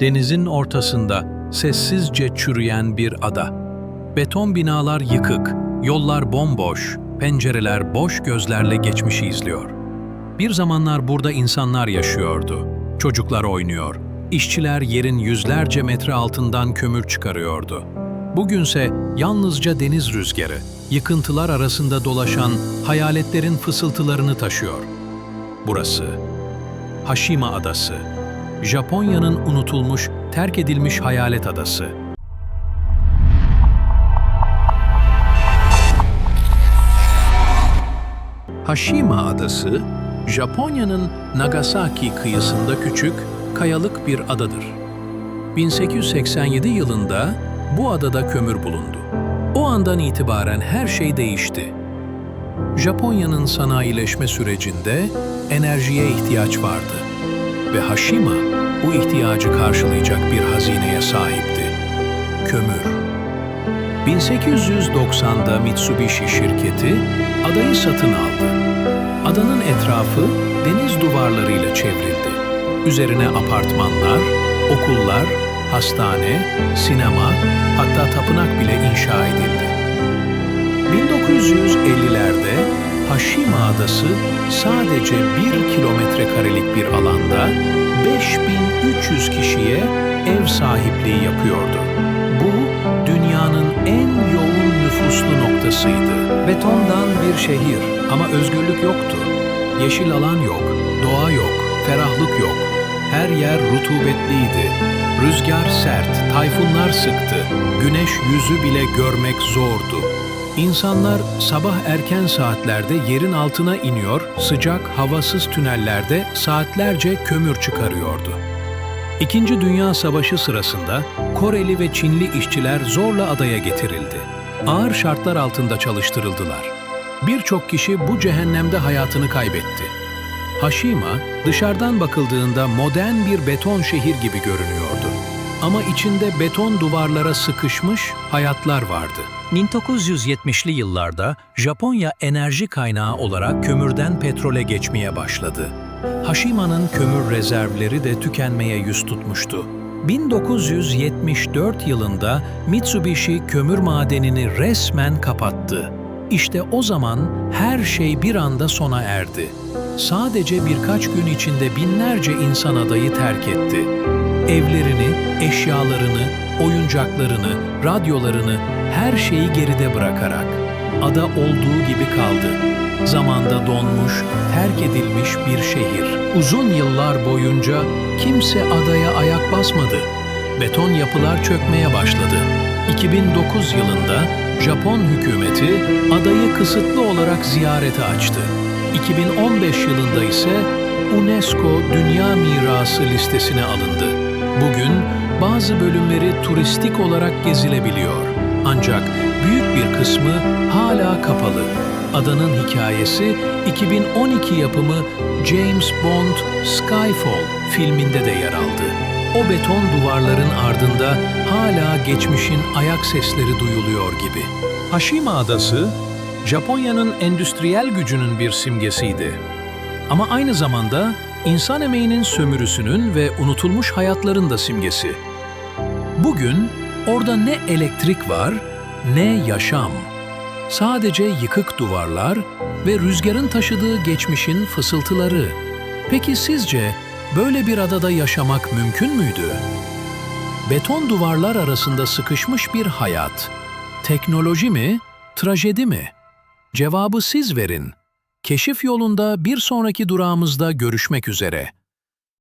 Denizin ortasında sessizce çürüyen bir ada. Beton binalar yıkık, yollar bomboş, pencereler boş gözlerle geçmişi izliyor. Bir zamanlar burada insanlar yaşıyordu. Çocuklar oynuyor, işçiler yerin yüzlerce metre altından kömür çıkarıyordu. Bugünse yalnızca deniz rüzgarı, yıkıntılar arasında dolaşan hayaletlerin fısıltılarını taşıyor. Burası Hashima Adası. Japonya'nın unutulmuş, terk edilmiş hayalet adası. Hashima Adası, Japonya'nın Nagasaki kıyısında küçük, kayalık bir adadır. 1887 yılında bu adada kömür bulundu. O andan itibaren her şey değişti. Japonya'nın sanayileşme sürecinde enerjiye ihtiyaç vardı ve Hashima bu ihtiyacı karşılayacak bir hazineye sahipti. Kömür. 1890'da Mitsubishi şirketi adayı satın aldı. Adanın etrafı deniz duvarlarıyla çevrildi. Üzerine apartmanlar, okullar, hastane, sinema, hatta tapınak bile inşa edildi. 1950'lerde Hashima Adası sadece bir kilometre karelik bir alanda 5300 kişiye ev sahipliği yapıyordu. Bu dünyanın en yoğun nüfuslu noktasıydı. Betondan bir şehir ama özgürlük yoktu. Yeşil alan yok, doğa yok, ferahlık yok. Her yer rutubetliydi. Rüzgar sert, tayfunlar sıktı. Güneş yüzü bile görmek zordu. İnsanlar sabah erken saatlerde yerin altına iniyor, sıcak, havasız tünellerde saatlerce kömür çıkarıyordu. İkinci Dünya Savaşı sırasında Koreli ve Çinli işçiler zorla adaya getirildi. Ağır şartlar altında çalıştırıldılar. Birçok kişi bu cehennemde hayatını kaybetti. Hashima dışarıdan bakıldığında modern bir beton şehir gibi görünüyordu. Ama içinde beton duvarlara sıkışmış hayatlar vardı. 1970'li yıllarda Japonya enerji kaynağı olarak kömürden petrole geçmeye başladı. Hashima'nın kömür rezervleri de tükenmeye yüz tutmuştu. 1974 yılında Mitsubishi kömür madenini resmen kapattı. İşte o zaman her şey bir anda sona erdi. Sadece birkaç gün içinde binlerce insan adayı terk etti. Evlerini, eşyalarını, oyuncaklarını, radyolarını, her şeyi geride bırakarak ada olduğu gibi kaldı. Zamanda donmuş, terk edilmiş bir şehir. Uzun yıllar boyunca kimse adaya ayak basmadı. Beton yapılar çökmeye başladı. 2009 yılında Japon hükümeti adayı kısıtlı olarak ziyarete açtı. 2015 yılında ise UNESCO Dünya Mirası listesine alındı. Bugün bazı bölümleri turistik olarak gezilebiliyor. Ancak büyük bir kısmı hala kapalı. Adanın hikayesi 2012 yapımı James Bond Skyfall filminde de yer aldı. O beton duvarların ardında hala geçmişin ayak sesleri duyuluyor gibi. Hashima Adası, Japonya'nın endüstriyel gücünün bir simgesiydi. Ama aynı zamanda insan emeğinin sömürüsünün ve unutulmuş hayatların da simgesi. Bugün orada ne elektrik var ne yaşam. Sadece yıkık duvarlar ve rüzgarın taşıdığı geçmişin fısıltıları. Peki sizce böyle bir adada yaşamak mümkün müydü? Beton duvarlar arasında sıkışmış bir hayat. Teknoloji mi, trajedi mi? Cevabı siz verin. Keşif yolunda bir sonraki durağımızda görüşmek üzere.